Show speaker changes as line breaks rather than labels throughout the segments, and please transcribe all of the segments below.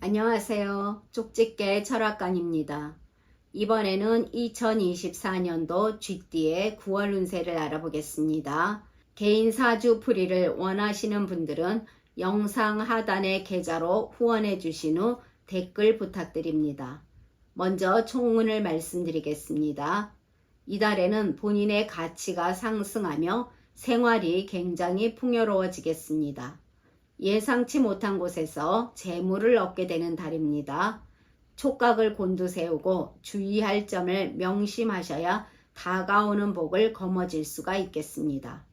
안녕하세요. 쪽집게 철학관입니다. 이번에는 2024년도 쥐띠의 9월 운세를 알아보겠습니다. 개인 사주 풀이를 원하시는 분들은 영상 하단의 계좌로 후원해 주신 후 댓글 부탁드립니다. 먼저 총운을 말씀드리겠습니다. 이달에는 본인의 가치가 상승하며 생활이 굉장히 풍요로워지겠습니다. 예상치 못한 곳에서 재물을 얻게 되는 달입니다. 촉각을 곤두세우고 주의할 점을 명심하셔야 다가오는 복을 거머쥘 수가 있겠습니다.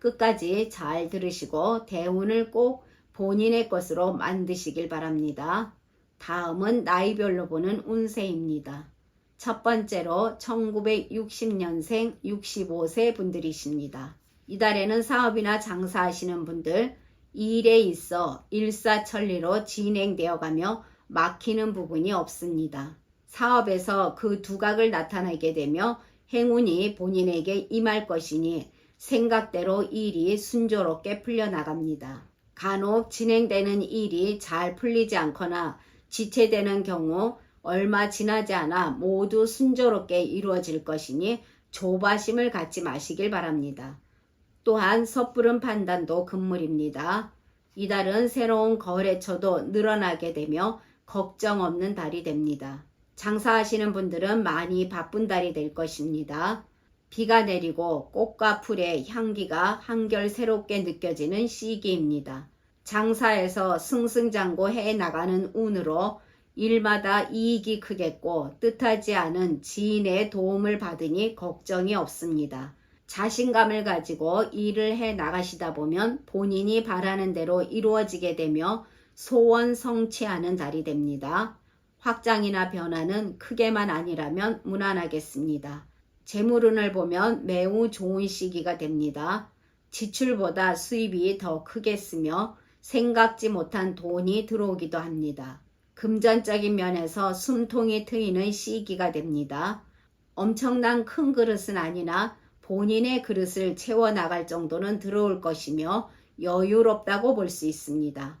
끝까지 잘 들으시고 대운을 꼭 본인의 것으로 만드시길 바랍니다. 다음은 나이별로 보는 운세입니다. 첫 번째로 1960년생 65세 분들이십니다. 이달에는 사업이나 장사하시는 분들, 일에 있어 일사천리로 진행되어 가며 막히는 부분이 없습니다. 사업에서 그 두각을 나타내게 되며 행운이 본인에게 임할 것이니 생각대로 일이 순조롭게 풀려나갑니다. 간혹 진행되는 일이 잘 풀리지 않거나 지체되는 경우 얼마 지나지 않아 모두 순조롭게 이루어질 것이니 조바심을 갖지 마시길 바랍니다. 또한 섣부른 판단도 금물입니다. 이달은 새로운 거래처도 늘어나게 되며 걱정 없는 달이 됩니다. 장사하시는 분들은 많이 바쁜 달이 될 것입니다. 비가 내리고 꽃과 풀의 향기가 한결 새롭게 느껴지는 시기입니다. 장사에서 승승장구 해 나가는 운으로 일마다 이익이 크겠고 뜻하지 않은 지인의 도움을 받으니 걱정이 없습니다. 자신감을 가지고 일을 해 나가시다 보면 본인이 바라는 대로 이루어지게 되며 소원 성취하는 달이 됩니다. 확장이나 변화는 크게만 아니라면 무난하겠습니다. 재물운을 보면 매우 좋은 시기가 됩니다. 지출보다 수입이 더 크겠으며 생각지 못한 돈이 들어오기도 합니다. 금전적인 면에서 숨통이 트이는 시기가 됩니다. 엄청난 큰 그릇은 아니나 본인의 그릇을 채워나갈 정도는 들어올 것이며 여유롭다고 볼 수 있습니다.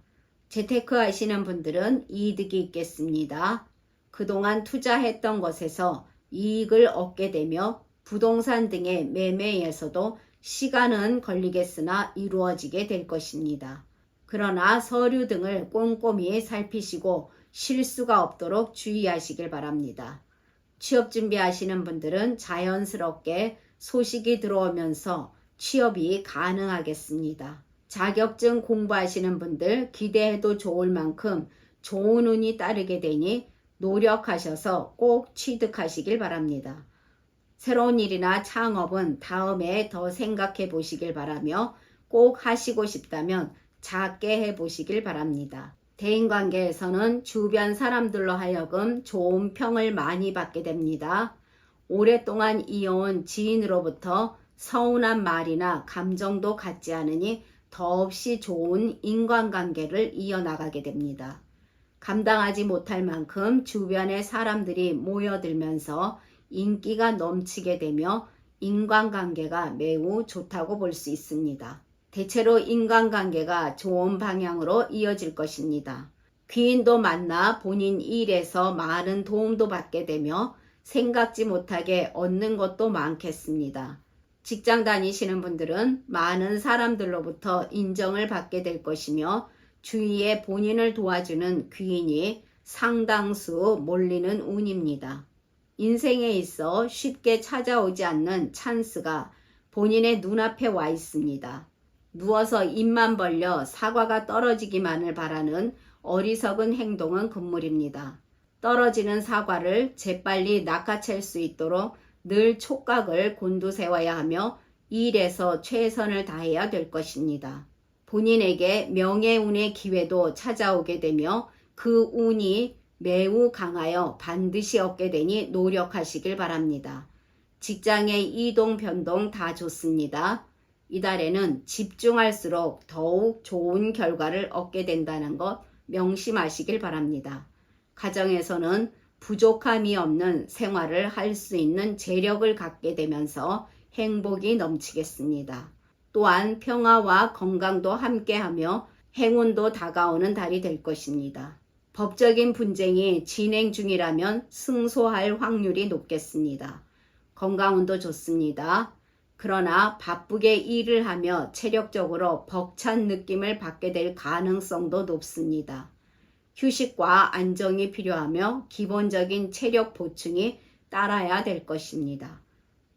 재테크 하시는 분들은 이득이 있겠습니다. 그동안 투자했던 것에서 이익을 얻게 되며 부동산 등의 매매에서도 시간은 걸리겠으나 이루어지게 될 것입니다. 그러나 서류 등을 꼼꼼히 살피시고 실수가 없도록 주의하시길 바랍니다. 취업 준비하시는 분들은 자연스럽게 소식이 들어오면서 취업이 가능하겠습니다. 자격증 공부하시는 분들 기대해도 좋을 만큼 좋은 운이 따르게 되니 노력하셔서 꼭 취득하시길 바랍니다. 새로운 일이나 창업은 다음에 더 생각해 보시길 바라며 꼭 하시고 싶다면 작게 해 보시길 바랍니다. 대인관계에서는 주변 사람들로 하여금 좋은 평을 많이 받게 됩니다. 오랫동안 이어온 지인으로부터 서운한 말이나 감정도 갖지 않으니 더없이 좋은 인간관계를 이어나가게 됩니다. 감당하지 못할 만큼 주변의 사람들이 모여들면서 인기가 넘치게 되며 인간관계가 매우 좋다고 볼 수 있습니다. 대체로 인간관계가 좋은 방향으로 이어질 것입니다. 귀인도 만나 본인 일에서 많은 도움도 받게 되며 생각지 못하게 얻는 것도 많겠습니다. 직장 다니시는 분들은 많은 사람들로부터 인정을 받게 될 것이며 주위에 본인을 도와주는 귀인이 상당수 몰리는 운입니다. 인생에 있어 쉽게 찾아오지 않는 찬스가 본인의 눈앞에 와 있습니다. 누워서 입만 벌려 사과가 떨어지기만을 바라는 어리석은 행동은 금물입니다. 떨어지는 사과를 재빨리 낚아챌 수 있도록 늘 촉각을 곤두세워야 하며 일에서 최선을 다해야 될 것입니다. 본인에게 명예운의 기회도 찾아오게 되며 그 운이 매우 강하여 반드시 얻게 되니 노력하시길 바랍니다. 직장의 이동 변동 다 좋습니다. 이달에는 집중할수록 더욱 좋은 결과를 얻게 된다는 것 명심하시길 바랍니다. 가정에서는 부족함이 없는 생활을 할 수 있는 재력을 갖게 되면서 행복이 넘치겠습니다. 또한 평화와 건강도 함께하며 행운도 다가오는 달이 될 것입니다. 법적인 분쟁이 진행 중이라면 승소할 확률이 높겠습니다. 건강운도 좋습니다. 그러나 바쁘게 일을 하며 체력적으로 벅찬 느낌을 받게 될 가능성도 높습니다. 휴식과 안정이 필요하며 기본적인 체력 보충이 따라야 될 것입니다.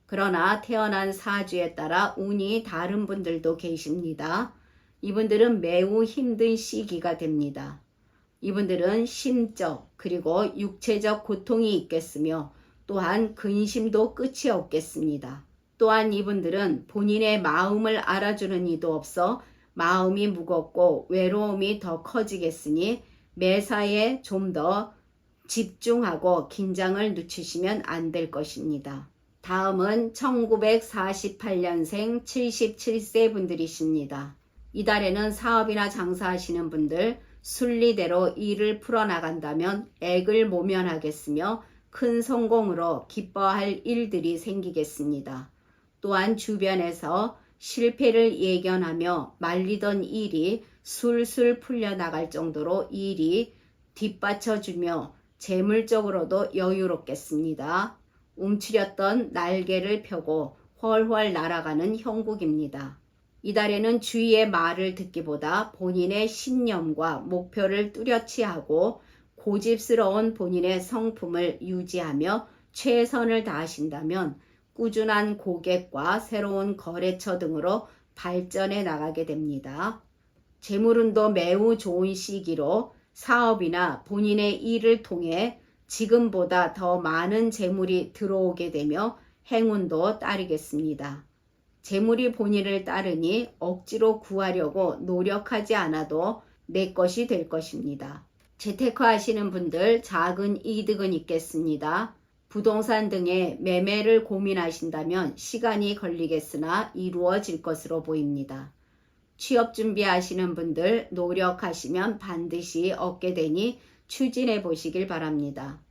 그러나 태어난 사주에 따라 운이 다른 분들도 계십니다. 이분들은 매우 힘든 시기가 됩니다. 이분들은 심적 그리고 육체적 고통이 있겠으며 또한 근심도 끝이 없겠습니다. 또한 이분들은 본인의 마음을 알아주는 이도 없어 마음이 무겁고 외로움이 더 커지겠으니 매사에 좀 더 집중하고 긴장을 늦추시면 안 될 것입니다. 다음은 1948년생 77세 분들이십니다. 이달에는 사업이나 장사하시는 분들 순리대로 일을 풀어나간다면 액을 모면하겠으며 큰 성공으로 기뻐할 일들이 생기겠습니다. 또한 주변에서 실패를 예견하며 말리던 일이 술술 풀려나갈 정도로 일이 뒷받쳐주며 재물적으로도 여유롭겠습니다. 움츠렸던 날개를 펴고 훨훨 날아가는 형국입니다. 이달에는 주위의 말을 듣기보다 본인의 신념과 목표를 뚜렷이 하고 고집스러운 본인의 성품을 유지하며 최선을 다하신다면 꾸준한 고객과 새로운 거래처 등으로 발전해 나가게 됩니다. 재물운도 매우 좋은 시기로 사업이나 본인의 일을 통해 지금보다 더 많은 재물이 들어오게 되며 행운도 따르겠습니다. 재물이 본인을 따르니 억지로 구하려고 노력하지 않아도 내 것이 될 것입니다. 재테크 하시는 분들 작은 이득은 있겠습니다. 부동산 등의 매매를 고민하신다면 시간이 걸리겠으나 이루어질 것으로 보입니다. 취업 준비하시는 분들 노력하시면 반드시 얻게 되니 추진해 보시길 바랍니다.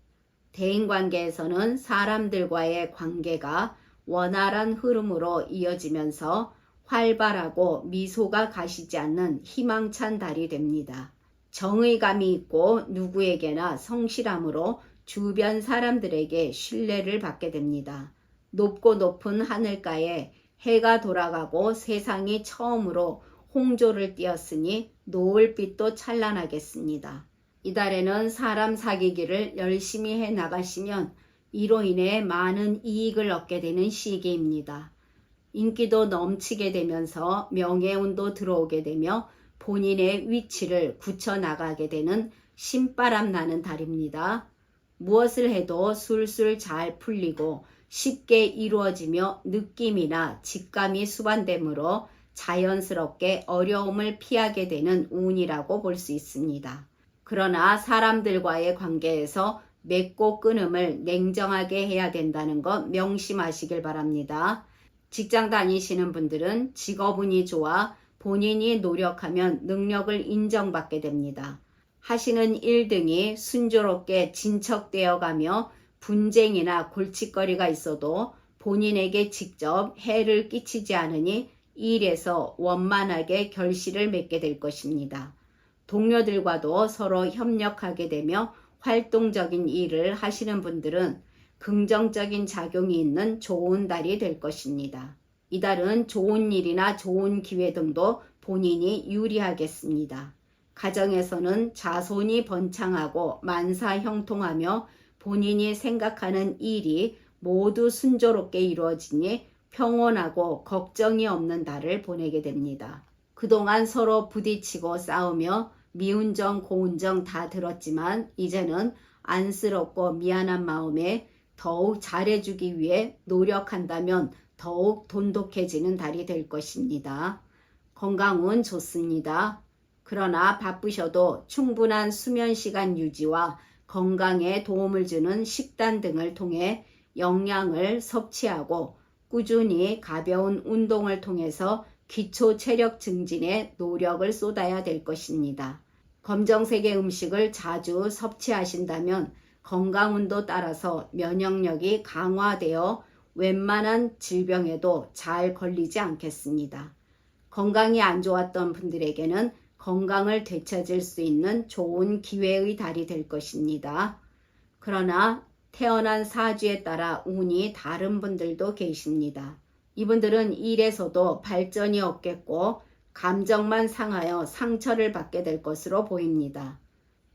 대인 관계에서는 사람들과의 관계가 원활한 흐름으로 이어지면서 활발하고 미소가 가시지 않는 희망찬 달이 됩니다. 정의감이 있고 누구에게나 성실함으로 주변 사람들에게 신뢰를 받게 됩니다. 높고 높은 하늘가에 해가 돌아가고 세상이 처음으로 홍조를 띄었으니 노을빛도 찬란하겠습니다. 이달에는 사람 사귀기를 열심히 해 나가시면 이로 인해 많은 이익을 얻게 되는 시기입니다. 인기도 넘치게 되면서 명예운도 들어오게 되며 본인의 위치를 굳혀 나가게 되는 신바람 나는 달입니다. 무엇을 해도 술술 잘 풀리고 쉽게 이루어지며 느낌이나 직감이 수반되므로 자연스럽게 어려움을 피하게 되는 운이라고 볼 수 있습니다. 그러나 사람들과의 관계에서 맺고 끊음을 냉정하게 해야 된다는 것 명심하시길 바랍니다. 직장 다니시는 분들은 직업운이 좋아 본인이 노력하면 능력을 인정받게 됩니다. 하시는 일 등이 순조롭게 진척되어 가며 분쟁이나 골칫거리가 있어도 본인에게 직접 해를 끼치지 않으니 일에서 원만하게 결실을 맺게 될 것입니다. 동료들과도 서로 협력하게 되며 활동적인 일을 하시는 분들은 긍정적인 작용이 있는 좋은 달이 될 것입니다. 이달은 좋은 일이나 좋은 기회 등도 본인이 유리하겠습니다. 가정에서는 자손이 번창하고 만사 형통하며 본인이 생각하는 일이 모두 순조롭게 이루어지니 평온하고 걱정이 없는 달을 보내게 됩니다. 그동안 서로 부딪히고 싸우며 미운 정, 고운 정 다 들었지만 이제는 안쓰럽고 미안한 마음에 더욱 잘해주기 위해 노력한다면 더욱 돈독해지는 달이 될 것입니다. 건강은 좋습니다. 그러나 바쁘셔도 충분한 수면 시간 유지와 건강에 도움을 주는 식단 등을 통해 영양을 섭취하고 꾸준히 가벼운 운동을 통해서 기초 체력 증진에 노력을 쏟아야 될 것입니다. 검정색의 음식을 자주 섭취하신다면 건강운도 따라서 면역력이 강화되어 웬만한 질병에도 잘 걸리지 않겠습니다. 건강이 안 좋았던 분들에게는 건강을 되찾을 수 있는 좋은 기회의 달이 될 것입니다. 그러나 태어난 사주에 따라 운이 다른 분들도 계십니다. 이분들은 일에서도 발전이 없겠고 감정만 상하여 상처를 받게 될 것으로 보입니다.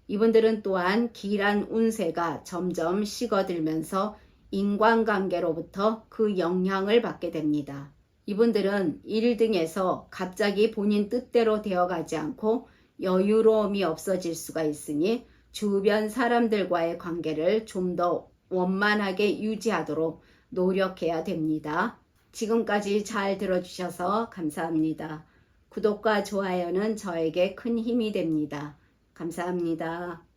이분들은 또한 길한 운세가 점점 식어들면서 인간관계로부터 그 영향을 받게 됩니다. 이분들은 1등에서 갑자기 본인 뜻대로 되어가지 않고 여유로움이 없어질 수가 있으니 주변 사람들과의 관계를 좀 더 원만하게 유지하도록 노력해야 됩니다. 지금까지 잘 들어주셔서 감사합니다. 구독과 좋아요는 저에게 큰 힘이 됩니다. 감사합니다.